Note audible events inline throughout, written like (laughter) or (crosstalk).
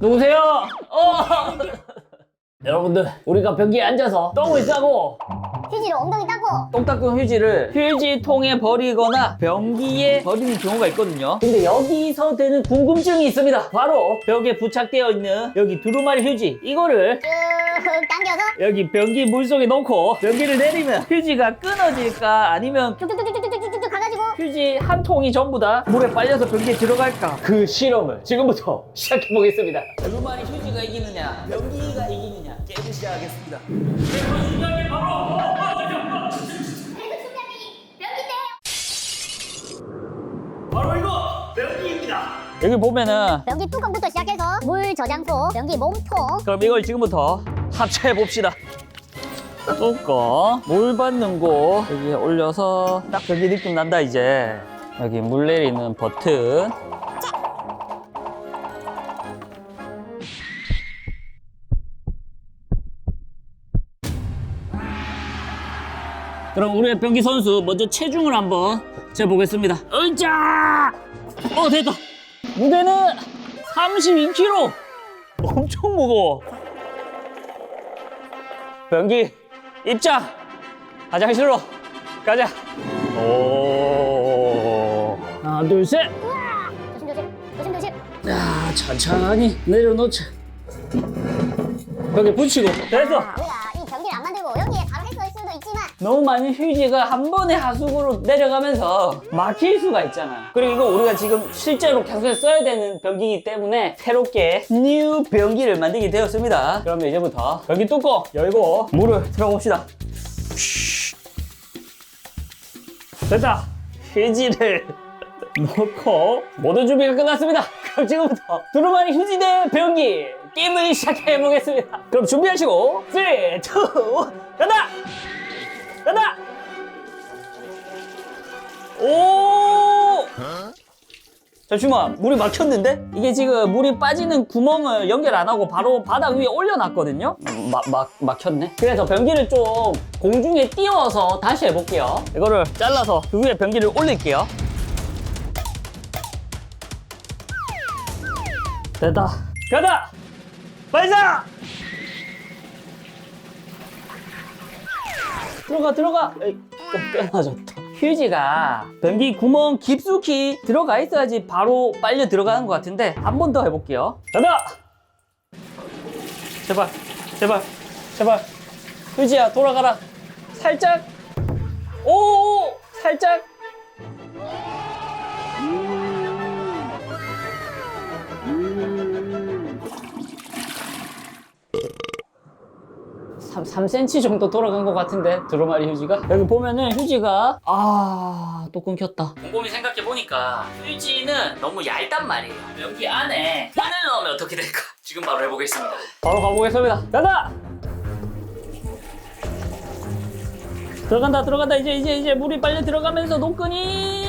누구세요? 어! (laughs) 여러분들 우리가 변기에 앉아서 똥을 싸고 휴지로 엉덩이 닦고 똥 닦은 휴지를 휴지통에 버리거나 변기에 버리는 경우가 있거든요. 근데 여기서 드는 궁금증이 있습니다. 바로 벽에 부착되어 있는 여기 두루마리 휴지 이거를 쭉 당겨서 여기 변기 물속에 넣고 변기를 내리면 휴지가 끊어질까 아니면 가가지고 휴지 한 통이 전부 다 물에 빨려서 변기에 들어갈까 그 실험을 지금부터 (laughs) 시작해 보겠습니다. 두루마리 휴지가 이기느냐 변기가 이기느냐 게임을 시작하겠습니다. 바로 이거 변기입니다. 여기 보면은 변기 뚜껑부터 시작해서 물 저장소, 변기 몸통 그럼 이걸 지금부터 합체해 봅시다. 뚜껑, 물 받는 곳 여기에 올려서 딱 변기 느낌 난다 이제. 여기 물 내리는 버튼. 그럼 우리의 변기 선수 먼저 체중을 한번 재보겠습니다. 으자! 어 됐다. 무게는 32kg. 엄청 무거워. 변기 입장. 화장실로 가자. 오. 하나 둘 셋. 조심 조심 조심 조심 자 천천히 내려놓자. 벽에 붙이고 됐어. 너무 많은 휴지가 한 번에 하수구로 내려가면서 막힐 수가 있잖아. 그리고 이거 우리가 지금 실제로 계속 써야 되는 변기이기 때문에 새롭게 뉴 변기를 만들게 되었습니다. 그러면 이제부터 변기 뚜껑 열고 물을 틀어봅시다. 됐다. 휴지를 (laughs) 넣고 모든 준비가 끝났습니다. 그럼 지금부터 두루마리 휴지 대 변기 게임을 시작해 보겠습니다. 그럼 준비하시고 3, 2, 간다! 간다! 잠시만, 물이 막혔는데? 이게 지금 물이 빠지는 구멍을 연결 안 하고 바로 바닥 위에 올려놨거든요? 막, 막, 막혔네. 그래서 변기를 좀 공중에 띄워서 다시 해볼게요. 이거를 잘라서 그 위에 변기를 올릴게요. 됐다. 가다! 발사! 들어가 들어가 에이, 좀 끊어졌다 휴지가 변기 구멍 깊숙이 들어가 있어야지 바로 빨려 들어가는 것 같은데 한 번 더 해볼게요. 가자 제발 제발 제발 휴지야 돌아가라. 살짝. 오 살짝 삼 3cm 정도 돌아간 것 같은데. 두루마리 휴지가? 여기 보면은 휴지가 아 또 끊겼다. 곰곰이 생각해 보니까 휴지는 너무 얇단 말이에요. 여기 안에 바늘 넣으면 어떻게 될까? (laughs) 지금 바로 해보겠습니다. 바로 가보겠습니다. 간다! 들어간다 들어간다. 이제 이제 이제 물이 빨리 들어가면서 노끈이.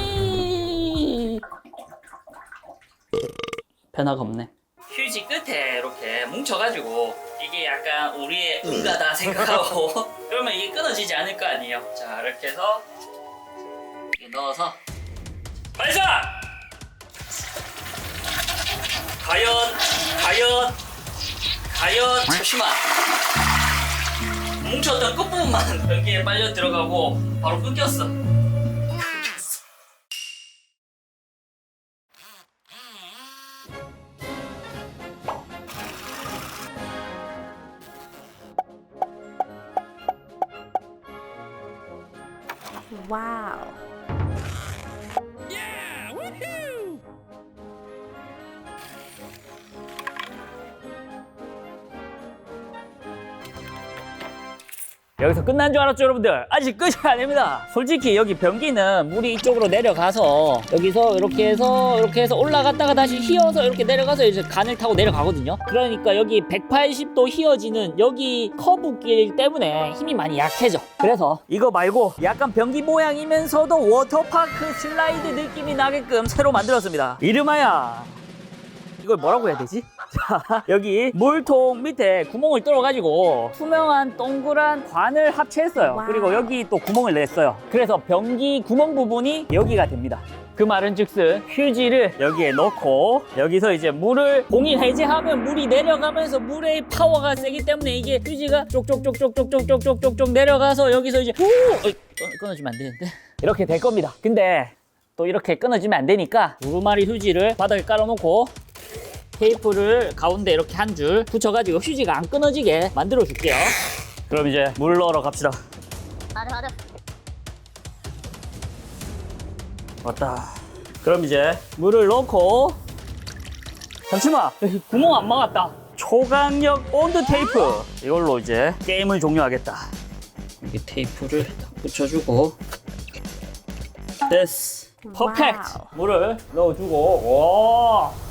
변화가 없네 뭉쳐가지고 이게 약간 우리의 응가다 (laughs) 생각하고 (laughs) 그러면 이게 끊어지지 않을 거 아니에요. 자 이렇게 해서 이렇게 넣어서 발사! 과연 과연 과연 잠시만. 뭉쳤던 끝부분만 (laughs) 변기에 빨려 들어가고 바로 끊겼어 Wow. 여기서 끝난 줄 알았죠 여러분들? 아직 끝이 아닙니다. 솔직히 여기 변기는 물이 이쪽으로 내려가서 여기서 이렇게 해서 이렇게 해서 올라갔다가 다시 휘어서 이렇게 내려가서 이제 간을 타고 내려가거든요. 그러니까 여기 180도 휘어지는 여기 커브길 때문에 힘이 많이 약해져. 그래서 이거 말고 약간 변기 모양이면서도 워터파크 슬라이드 느낌이 나게끔 새로 만들었습니다. 이름하여 이걸 뭐라고 해야 되지? 자, (laughs) 여기 물통 밑에 구멍을 뚫어가지고 투명한 동그란 관을 합체했어요. 와우. 그리고 여기 또 구멍을 냈어요. 그래서 변기 구멍 부분이 여기가 됩니다. 그 말은 즉슨 휴지를 여기에 넣고 여기서 이제 물을 공이 해제하면 물이 내려가면서 물의 파워가 세기 때문에 이게 휴지가 쪽쪽쪽쪽쪽쪽쪽쪽쪽쪽 내려가서 여기서 이제 후 어이, 끊- 끊어지면 안 되는데 이렇게 될 겁니다. 근데 또 이렇게 끊어지면 안 되니까 두루마리 휴지를 바닥에 깔아놓고 테이프를 가운데 이렇게 한 줄 붙여가지고 휴지가 안 끊어지게 만들어 줄게요. 그럼 이제 물 넣으러 갑시다. 맞아 맞아 왔다. 그럼 이제 물을 넣고 잠시만 구멍 안 막았다. 초강력 온도 테이프 이걸로 이제 게임을 종료하겠다. 여기 테이프를 딱 붙여주고 됐어. 퍼펙트. 와우. 물을 넣어주고 와.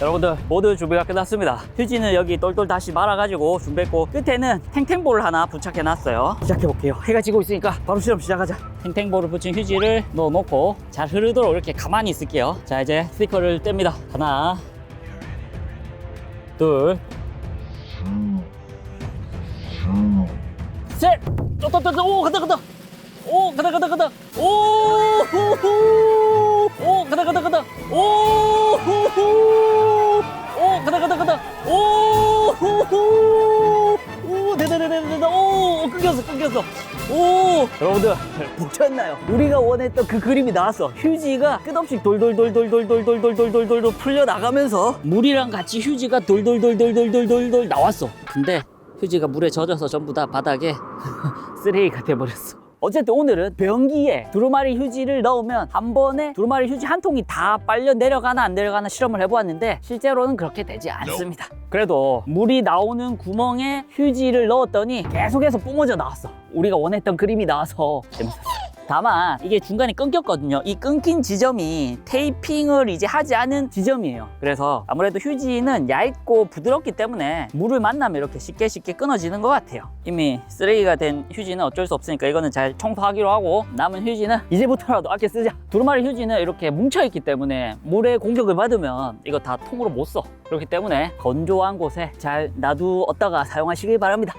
여러분들 모두 준비가 끝났습니다. 휴지는 여기 똘똘 다시 말아가지고 준비했고 끝에는 탱탱볼을 하나 부착해 놨어요. 시작해볼게요. 해가 지고 있으니까 바로 실험 시작하자. 탱탱볼을 붙인 휴지를 넣어놓고 잘 흐르도록 이렇게 가만히 있을게요. 자 이제 스티커를 뗍니다. 하나 둘 셋! 또 또 또 또 오 간다 간다! 오 간다 간다 간다! 오 후후! 오 간다 간다 간다! 오 후후 끊겼어 오 여러분들 보셨나요? 우리가 원했던 그 그림이 나왔어 휴지가 끝없이 돌돌돌돌돌돌돌돌돌돌돌 풀려 나가면서 물이랑 같이 휴지가 돌돌돌돌돌돌돌돌 나왔어 근데 휴지가 물에 젖어서 전부 다 바닥에 쓰레기가 돼버렸어. 어쨌든 오늘은 변기에 두루마리 휴지를 넣으면 한 번에 두루마리 휴지 한 통이 다 빨려 내려가나 안 내려가나 실험을 해보았는데 실제로는 그렇게 되지 않습니다. 그래도 물이 나오는 구멍에 휴지를 넣었더니 계속해서 뿜어져 나왔어. 우리가 원했던 그림이 나와서 재밌었어. 다만 이게 중간에 끊겼거든요. 이 끊긴 지점이 테이핑을 이제 하지 않은 지점이에요. 그래서 아무래도 휴지는 얇고 부드럽기 때문에 물을 만나면 이렇게 쉽게 쉽게 끊어지는 것 같아요. 이미 쓰레기가 된 휴지는 어쩔 수 없으니까 이거는 잘 청소하기로 하고 남은 휴지는 이제부터라도 아껴 쓰자. 두루마리 휴지는 이렇게 뭉쳐있기 때문에 물의 공격을 받으면 이거 다 통으로 못 써. 그렇기 때문에 건조한 곳에 잘 놔두었다가 사용하시길 바랍니다.